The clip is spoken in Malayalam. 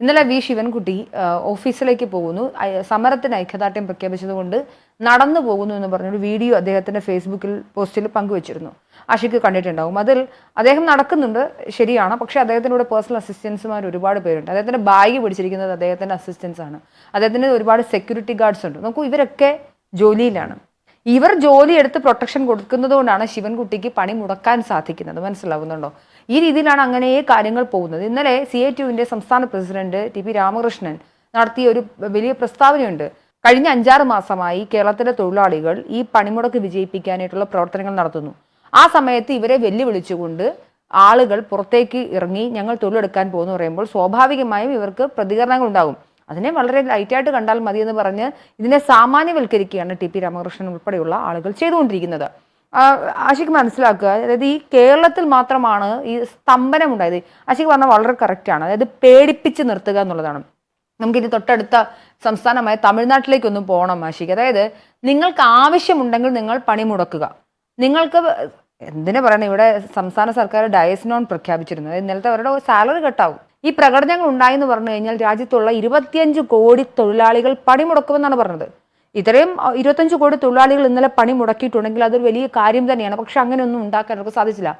ഇന്നലെ വി ശിവൻകുട്ടി ഓഫീസിലേക്ക് പോകുന്നു. സമരത്തിന് ഐക്യദാർഢ്യം പ്രഖ്യാപിച്ചതുകൊണ്ട് നടന്നു പോകുന്നു എന്ന് പറഞ്ഞൊരു വീഡിയോ അദ്ദേഹത്തിന്റെ ഫേസ്ബുക്കിൽ പോസ്റ്റിൽ പങ്കുവച്ചിരുന്നു. ആഷിക്ക് കണ്ടിട്ടുണ്ടാവും. അതിൽ അദ്ദേഹം നടക്കുന്നുണ്ട് ശരിയാണ്. പക്ഷേ അദ്ദേഹത്തിനോട് പേഴ്സണൽ അസിസ്റ്റൻസുമാർ ഒരുപാട് പേരുണ്ട്. അദ്ദേഹത്തിന്റെ ബാഗ് പിടിച്ചിരിക്കുന്നത് അദ്ദേഹത്തിന്റെ അസിസ്റ്റൻസ് ആണ് അദ്ദേഹത്തിന് ഒരുപാട് സെക്യൂരിറ്റി ഗാർഡ്സ് ഉണ്ട്. നോക്കൂ ഇവരൊക്കെ ജോലിയിലാണ്. ഇവർ ജോലി എടുത്ത് പ്രൊട്ടക്ഷൻ കൊടുക്കുന്നത് കൊണ്ടാണ് ശിവൻകുട്ടിക്ക് പണി മുടക്കാൻ സാധിക്കുന്നത്. മനസ്സിലാവുന്നുണ്ടോ? ഈ രീതിയിലാണ് അങ്ങനെ കാര്യങ്ങൾ പോകുന്നത്. ഇന്നലെ സി ഐ ടിയുവിന്റെ സംസ്ഥാന പ്രസിഡന്റ് ടി പി രാമകൃഷ്ണൻ നടത്തിയ ഒരു വലിയ പ്രസ്താവനയുണ്ട്. കഴിഞ്ഞ അഞ്ചാറ് മാസമായി കേരളത്തിലെ തൊഴിലാളികൾ ഈ പണിമുടക്ക് വിജയിപ്പിക്കാനായിട്ടുള്ള പ്രവർത്തനങ്ങൾ നടത്തുന്നു. ആ സമയത്ത് ഇവരെ വെല്ലുവിളിച്ചുകൊണ്ട് ആളുകൾ പുറത്തേക്ക് ഇറങ്ങി ഞങ്ങൾ തൊഴിലെടുക്കാൻ പോകുന്നു പറയുമ്പോൾ സ്വാഭാവികമായും ഇവർക്ക് പ്രതികരണങ്ങൾ ഉണ്ടാകും. അതിനെ വളരെ ലൈറ്റായിട്ട് കണ്ടാൽ മതി എന്ന് പറഞ്ഞ് ഇതിനെ സാമാന്യവൽക്കരിക്കുകയാണ് ടി പി രാമകൃഷ്ണൻ ഉൾപ്പെടെയുള്ള ആളുകൾ ചെയ്തുകൊണ്ടിരിക്കുന്നത്. ആശിക്ക് മനസ്സിലാക്കുക അതായത് ഈ കേരളത്തിൽ മാത്രമാണ് ഈ സ്തംഭനം ഉണ്ടായത് ആശിക്ക് പറഞ്ഞാൽ വളരെ കറക്റ്റാണ് അതായത് പേടിപ്പിച്ച് നിർത്തുക എന്നുള്ളതാണ്. നമുക്കിനി തൊട്ടടുത്ത സംസ്ഥാനമായ തമിഴ്നാട്ടിലേക്കൊന്നും പോകണം ആശിക്ക് അതായത് നിങ്ങൾക്ക് ആവശ്യമുണ്ടെങ്കിൽ നിങ്ങൾ പണി മുടക്കുക. നിങ്ങൾക്ക് എന്തിനു പറയണം? ഇവിടെ സംസ്ഥാന സർക്കാർ ഡയസ്നോൺ പ്രഖ്യാപിച്ചിരുന്നു. അതായത് ഇന്നലത്തെ അവരുടെ സാലറി കട്ടാവും ഈ പ്രകടനങ്ങൾ ഉണ്ടായെന്ന് പറഞ്ഞു കഴിഞ്ഞാൽ രാജ്യത്തുള്ള ഇരുപത്തിയഞ്ച് കോടി തൊഴിലാളികൾ പണിമുടക്കുമെന്നാണ് പറഞ്ഞത്. ഇത്രയും ഇരുപത്തഞ്ച് കോടി തൊഴിലാളികൾ ഇന്നലെ പണി മുടക്കിയിട്ടുണ്ടെങ്കിൽ അതൊരു വലിയ കാര്യം തന്നെയാണ്. പക്ഷെ അങ്ങനെയൊന്നും ഉണ്ടാക്കാൻ അവർക്ക് സാധിച്ചില്ല.